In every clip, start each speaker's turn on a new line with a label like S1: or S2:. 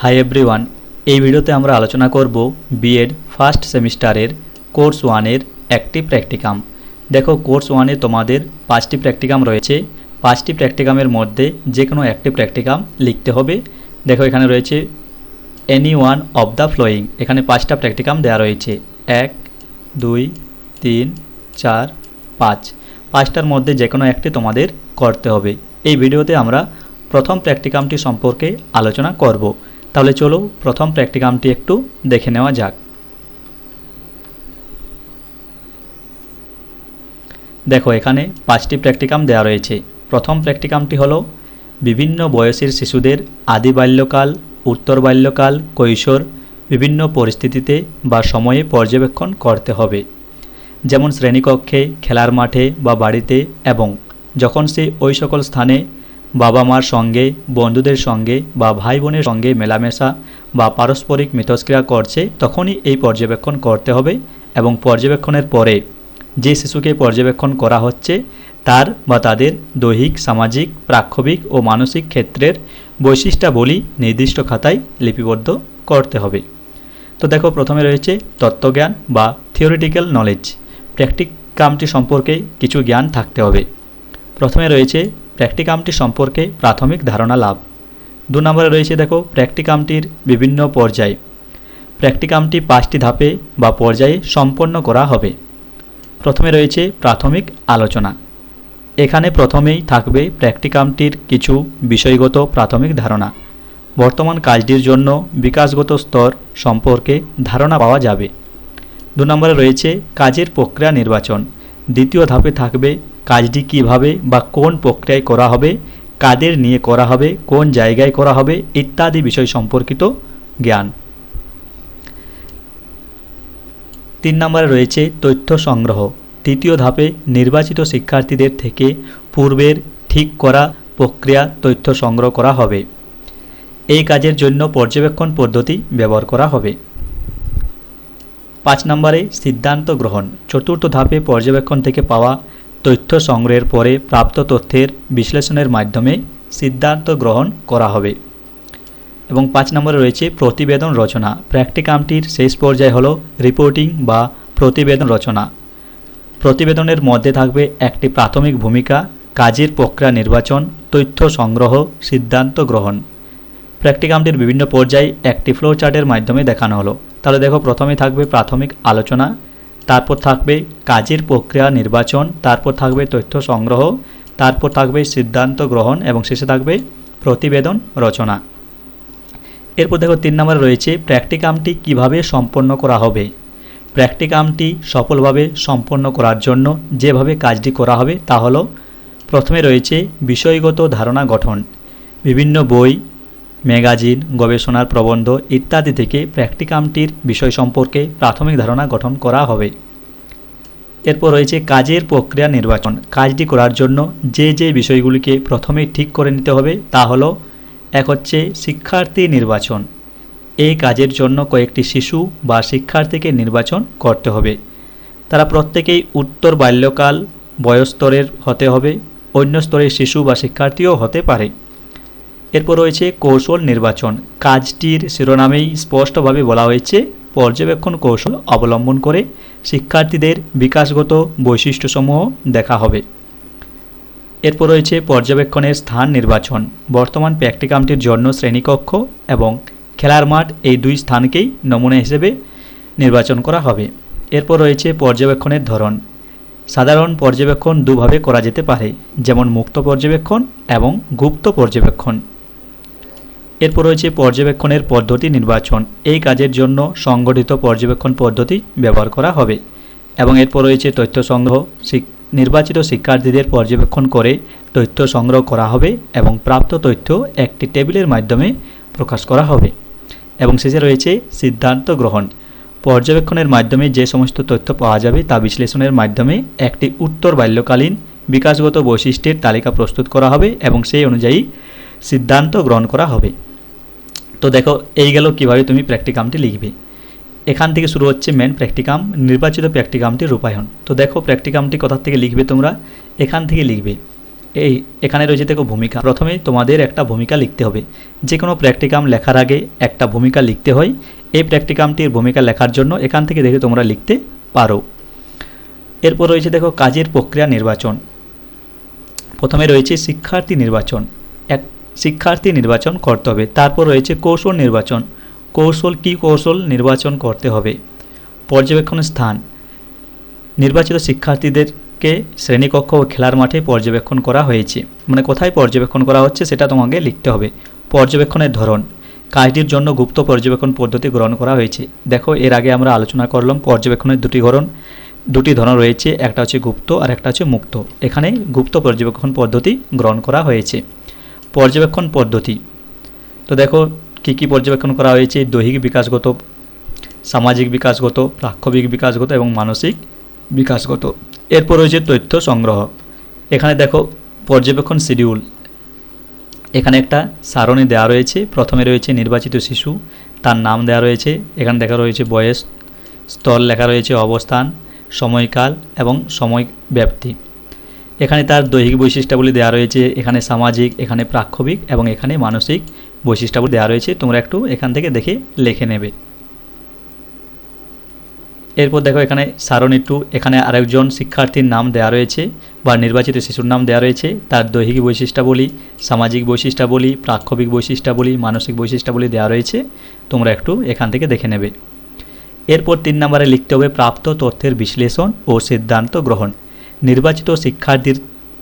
S1: Hi everyone এই ভিডিওতে আমরা আলোচনা করব বিএড ফার্স্ট সেমিস্টারের কোর্স ওয়ানের একটি প্র্যাকটিকাম দেখো কোর্স ওয়ানে তোমাদের পাঁচটি প্র্যাকটিকাম রয়েছে। পাঁচটি প্র্যাকটিকামের মধ্যে যে কোনো একটি প্র্যাকটিকাম লিখতে হবে। দেখো, এখানে রয়েছে any one of the following এখানে পাঁচটা প্র্যাকটিকাম দেওয়া রয়েছে। এক, দুই, তিন, চার, পাঁচ। পাঁচটার মধ্যে যে কোনো একটি তোমাদের করতে হবে। এই ভিডিওতে আমরা প্রথম প্র্যাকটিকামটি সম্পর্কে আলোচনা করব। তাহলে চলো প্রথম প্র্যাকটিকামটি একটু দেখে নেওয়া যাক। দেখো, এখানে পাঁচটি প্র্যাকটিকাম দেওয়া রয়েছে। প্রথম প্র্যাকটিকামটি হলো বিভিন্ন বয়সের শিশুদের আদি বাল্যকাল, উত্তর বাল্যকাল, কৈশোর, বিভিন্ন পরিস্থিতিতে বা সময়ে পর্যবেক্ষণ করতে হবে। যেমন শ্রেণীকক্ষে, খেলার মাঠে বা বাড়িতে এবং যখন সে ওই সকল স্থানে বাবা মার সঙ্গে, বন্ধুদের সঙ্গে বা ভাই বোনের সঙ্গে মেলামেশা বা পারস্পরিক মিথস্ক্রিয়া করছে, তখনই এই পর্যবেক্ষণ করতে হবে এবং পর্যবেক্ষণের পরে যে শিশুকে পর্যবেক্ষণ করা হচ্ছে, তার বা তাদের দৈহিক, সামাজিক প্রাক্ষবিক ও মানসিক ক্ষেত্রের বৈশিষ্ট্যাবলী নির্দিষ্ট খাতায় লিপিবদ্ধ করতে হবে। তো দেখো, প্রথমে রয়েছে তত্ত্বজ্ঞান বা থিওরিটিক্যাল নলেজ প্র্যাকটিকামটি সম্পর্কে কিছু জ্ঞান থাকতে হবে। প্রথমে রয়েছে প্র্যাকটিকামটি সম্পর্কে প্রাথমিক ধারণা লাভ। দু নম্বরে রয়েছে দেখো, প্র্যাকটিকামটির বিভিন্ন পর্যায়। প্র্যাকটিকামটি পাঁচটি ধাপে বা পর্যায়ে সম্পন্ন করা হবে। প্রথমে রয়েছে প্রাথমিক আলোচনা। এখানে প্রথমেই থাকবে প্র্যাকটিকামটির কিছু বিষয়গত প্রাথমিক ধারণা। বর্তমান কাজটির জন্য বিকাশগত স্তর সম্পর্কে ধারণা পাওয়া যাবে। দু নম্বরে রয়েছে কাজের প্রক্রিয়া নির্বাচন। দ্বিতীয় ধাপে থাকবে কাজটি কীভাবে বা কোন প্রক্রিয়ায় করা হবে, কাদের নিয়ে করা হবে, কোন জায়গায় করা হবে ইত্যাদি বিষয় সম্পর্কিত জ্ঞান। তিন নম্বরে রয়েছে তথ্য সংগ্রহ। তৃতীয় ধাপে নির্বাচিত শিক্ষার্থীদের থেকে পূর্বের ঠিক করা প্রক্রিয়া তথ্য সংগ্রহ করা হবে। এই কাজের জন্য পর্যবেক্ষণ পদ্ধতি ব্যবহার করা হবে। পাঁচ নম্বরে সিদ্ধান্ত গ্রহণ। চতুর্থ ধাপে পর্যবেক্ষণ থেকে পাওয়া তথ্য সংগ্রহের পরে প্রাপ্ত তথ্যের বিশ্লেষণের মাধ্যমে সিদ্ধান্ত গ্রহণ করা হবে। এবং পাঁচ নম্বরে রয়েছে প্রতিবেদন রচনা। প্র্যাকটিকামটির শেষ পর্যায়ে হলো রিপোর্টিং বা প্রতিবেদন রচনা। প্রতিবেদনের মধ্যে থাকবে একটি প্রাথমিক ভূমিকা, কাজের প্রক্রিয়া নির্বাচন, তথ্য সংগ্রহ, সিদ্ধান্ত গ্রহণ। প্র্যাকটিকামটির বিভিন্ন পর্যায়ে একটি ফ্লো চার্টের মাধ্যমে দেখানো হলো। তাহলে দেখো প্রথমে থাকবে প্রাথমিক আলোচনা, তারপর থাকবে কাজের প্রক্রিয়া নির্বাচন, তারপর থাকবে তথ্য সংগ্রহ, তারপর থাকবে সিদ্ধান্ত গ্রহণ এবং শেষে থাকবে প্রতিবেদন রচনা। এরপর দেখো তিন নম্বরে রয়েছে প্র্যাকটিকামটি কীভাবে সম্পন্ন করা হবে? প্র্যাকটিকামটি সফলভাবে সম্পন্ন করার জন্য যেভাবে কাজটি করা হবে তা হলো, প্রথমে রয়েছে বিষয়গত ধারণা গঠন, বিভিন্ন বই ম্যাগাজিন, গবেষণার প্রবন্ধ ইত্যাদি থেকে প্র্যাকটিকামটির বিষয় সম্পর্কে প্রাথমিক ধারণা গঠন করা হবে। এরপর রয়েছে কাজের প্রক্রিয়া নির্বাচন। কাজটি করার জন্য যে যে বিষয়গুলিকে প্রথমে ঠিক করে নিতে হবে তা হলো, এক হচ্ছে শিক্ষার্থী নির্বাচন। এই কাজের জন্য কয়েকটি শিশু বা শিক্ষার্থীকে নির্বাচন করতে হবে। তারা প্রত্যেকেই উত্তর বাল্যকাল বয়স্তরের হতে হবে, অন্য স্তরের শিশু বা শিক্ষার্থীও হতে পারে। এরপর রয়েছে কৌশল নির্বাচন। কাজটির শিরোনামেই স্পষ্টভাবে বলা হয়েছে, পর্যবেক্ষণ কৌশল অবলম্বন করে শিক্ষার্থীদের বিকাশগত বৈশিষ্ট্যসমূহ দেখা হবে। এরপর রয়েছে পর্যবেক্ষণের স্থান নির্বাচন। বর্তমান প্র্যাকটিকামটির জন্য শ্রেণীকক্ষ এবং খেলার মাঠ এই দুই স্থানকেই নমুনা হিসেবে নির্বাচন করা হবে। এরপর রয়েছে পর্যবেক্ষণের ধরন। সাধারণ পর্যবেক্ষণ দুভাবে করা যেতে পারে, যেমন মুক্ত পর্যবেক্ষণ এবং গুপ্ত পর্যবেক্ষণ। এরপর রয়েছে পর্যবেক্ষণের পদ্ধতি নির্বাচন। এই কাজের জন্য সংগঠিত পর্যবেক্ষণ পদ্ধতি ব্যবহার করা হবে। এবং এরপর রয়েছে তথ্য সংগ্রহ। নির্বাচিত শিক্ষার্থীদের পর্যবেক্ষণ করে তথ্য সংগ্রহ করা হবে এবং প্রাপ্ত তথ্য একটি টেবিলের মাধ্যমে প্রকাশ করা হবে। এবং শেষে রয়েছে সিদ্ধান্ত গ্রহণ। পর্যবেক্ষণের মাধ্যমে যে সমস্ত তথ্য পাওয়া যাবে তা বিশ্লেষণের মাধ্যমে একটি উত্তর বাল্যকালীন বিকাশগত বৈশিষ্ট্যের তালিকা প্রস্তুত করা হবে এবং সেই অনুযায়ী সিদ্ধান্ত গ্রহণ করা হবে। তো দেখো, এই গেল কীভাবে তুমি প্র্যাকটিকামটি লিখবে। এখান থেকে শুরু হচ্ছে মেন প্র্যাকটিকাম নির্বাচিত প্র্যাকটিকামটি রূপায়ণ। তো দেখো প্র্যাকটিকামটি কোথা থেকে লিখবে তোমরা? এখান থেকে লিখবে। এই, এখানে রয়েছে দেখো ভূমিকা। প্রথমে তোমাদের একটা ভূমিকা লিখতে হবে। যে কোনো প্র্যাকটিকাম লেখার আগে একটা ভূমিকা লিখতে হয়। এই প্র্যাকটিকামটির ভূমিকা লেখার জন্য এখান থেকে দেখে তোমরা লিখতে পারো। এরপর রয়েছে দেখো, কাজের প্রক্রিয়া নির্বাচন। প্রথমে রয়েছে শিক্ষার্থী নির্বাচন। শিক্ষার্থী নির্বাচন করতে হবে। তারপর রয়েছে কৌশল নির্বাচন। কৌশল কি কৌশল নির্বাচন করতে হবে? পর্যবেক্ষণ স্থান। নির্বাচিত শিক্ষার্থীদেরকে শ্রেণীকক্ষ ও খেলার মাঠে পর্যবেক্ষণ করা হয়েছে। মানে কোথায় পর্যবেক্ষণ করা হচ্ছে সেটা তোমাকে লিখতে হবে। পর্যবেক্ষণের ধরন। কাজটির জন্য গুপ্ত পর্যবেক্ষণ পদ্ধতি গ্রহণ করা হয়েছে। দেখো, এর আগে আমরা আলোচনা করলাম পর্যবেক্ষণের দুটি ধরন। দুটি ধরন রয়েছে, একটা হচ্ছে গুপ্ত আর একটা হচ্ছে মুক্ত। এখানে গুপ্ত পর্যবেক্ষণ পদ্ধতি গ্রহণ করা হয়েছে। পর্যবেক্ষণ পদ্ধতি। তো দেখো, কী কী পর্যবেক্ষণ করা হয়েছে? দৈহিক বিকাশগত, সামাজিক বিকাশগত, প্রাক্ষবিক বিকাশগত এবং মানসিক বিকাশগত। এরপর রয়েছে তথ্য সংগ্রহ। এখানে দেখো, পর্যবেক্ষণ শিডিউল। এখানে একটা সারণী দেওয়া রয়েছে। প্রথমে রয়েছে নির্বাচিত শিশু, তার নাম দেওয়া রয়েছে। এখানে দেখা রয়েছে বয়স, স্তর লেখা রয়েছে অবস্থান, সময়কাল এবং সময় ব্যাপ্তি এখানে তার দৈহিক বৈশিষ্ট্যাবলী দেওয়া রয়েছে, এখানে সামাজিক, এখানে প্রাক্ষবিক এবং এখানে মানসিক বৈশিষ্ট্যাবলী দেওয়া রয়েছে। তোমরা একটু এখান থেকে দেখে লিখে নেবে। এরপর দেখো এখানে সারণী টু এখানে আরেকজন শিক্ষার্থীর নাম দেওয়া রয়েছে বা নির্বাচিত শিশুর নাম দেওয়া রয়েছে। তার দৈহিক বৈশিষ্ট্যাবলী, সামাজিক বৈশিষ্ট্যাবলী, প্রাক্ষবিক বৈশিষ্ট্যাবলী, মানসিক বৈশিষ্ট্যাবলী দেওয়া রয়েছে। তোমরা একটু এখান থেকে দেখে নেবে। এরপর তিন নম্বরে লিখতে হবে প্রাপ্ত তথ্যের বিশ্লেষণ ও সিদ্ধান্ত গ্রহণ। নির্বাচিত শিক্ষার্থীর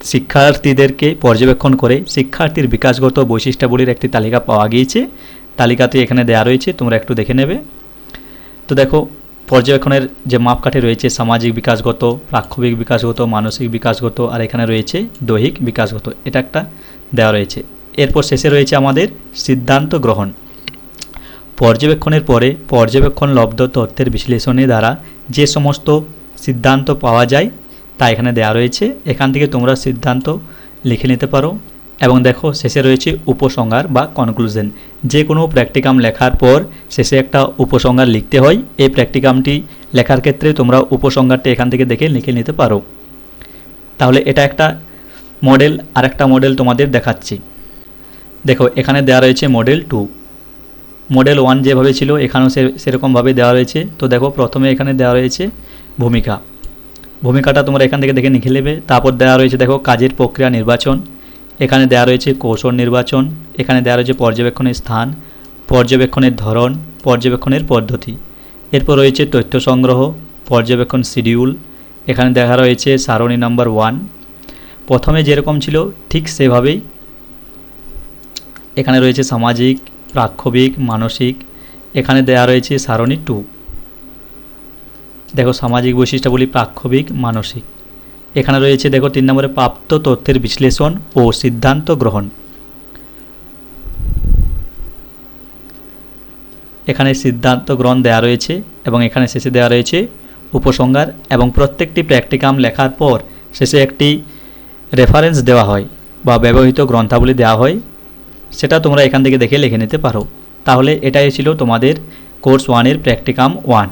S1: শিক্ষার্থীদেরকে পর্যবেক্ষণ করে শিক্ষার্থীর বিকাশগত বৈশিষ্ট্যাবলীর একটি তালিকা পাওয়া গিয়েছে। তালিকাতে এখানে দেওয়া রয়েছে, তোমরা একটু দেখে নেবে। তো দেখো, পর্যবেক্ষণের যে মাপকাঠি রয়েছে, সামাজিক বিকাশগত, প্রাক্ষবিক বিকাশগত, মানসিক বিকাশগত, আর এখানে রয়েছে দৈহিক বিকাশগত, এটা একটা দেওয়া রয়েছে। এরপর শেষে রয়েছে আমাদের সিদ্ধান্ত গ্রহণ। পর্যবেক্ষণের পরে পর্যবেক্ষণ লব্ধ তথ্যের বিশ্লেষণের দ্বারা যে সমস্ত সিদ্ধান্ত পাওয়া যায় তা এখানে দেওয়া রয়েছে, এখান থেকে তোমরা সিদ্ধান্ত লিখে নিতে পারো। এবং দেখো, শেষে রয়েছে উপসংহার বা কনক্লুশন যে কোনো প্র্যাকটিকাম লেখার পর শেষে একটা উপসংহার লিখতে হয়। এই প্র্যাকটিকামটি লেখার ক্ষেত্রে তোমরা উপসংহারটি এখান থেকে দেখে লিখে নিতে পারো। তাহলে এটা একটা মডেল আরেকটা মডেল তোমাদের দেখাচ্ছি। দেখো, এখানে দেওয়া রয়েছে মডেল টু মডেল ওয়ান যেভাবে ছিল, এখানেও সেরকমভাবে দেওয়া রয়েছে। তো দেখো, প্রথমে এখানে দেওয়া রয়েছে ভূমিকা। ভূমিকাটা তোমরা এখান থেকে দেখে লিখে নেবে। তারপর দেওয়া রয়েছে, দেখো, কাজের প্রক্রিয়া নির্বাচন। এখানে দেওয়া রয়েছে কৌশল নির্বাচন। এখানে দেওয়া রয়েছে পর্যবেক্ষণের স্থান, পর্যবেক্ষণের ধরন, পর্যবেক্ষণের পদ্ধতি। এরপর রয়েছে তথ্য সংগ্রহ, পর্যবেক্ষণ শিডিউল। এখানে দেখা রয়েছে সারণী নাম্বার ওয়ান। প্রথমে যেরকম ছিল, ঠিক সেভাবেই এখানে রয়েছে সামাজিক, প্রাক্ষবিক, মানসিক। এখানে দেওয়া রয়েছে সারণী টু। দেখো, সামাজিক বৈশিষ্ট্যাবলী প্রাক্ষবিক, মানসিক। এখানে রয়েছে, দেখো, তিন নম্বরে প্রাপ্ত তথ্যের বিশ্লেষণ ও সিদ্ধান্ত গ্রহণ। এখানে সিদ্ধান্ত গ্রহণ দেওয়া রয়েছে এবং এখানে শেষে দেওয়া রয়েছে উপসংহার এবং প্রত্যেকটি প্র্যাকটিকাম লেখার পর শেষে একটি রেফারেন্স দেওয়া হয় বা ব্যবহৃত গ্রন্থাবলী দেওয়া হয়। সেটা তোমরা এখান থেকে দেখে লিখে নিতে পারো। তাহলে এটাই ছিল তোমাদের কোর্স ওয়ানের প্র্যাকটিকাম ওয়ান।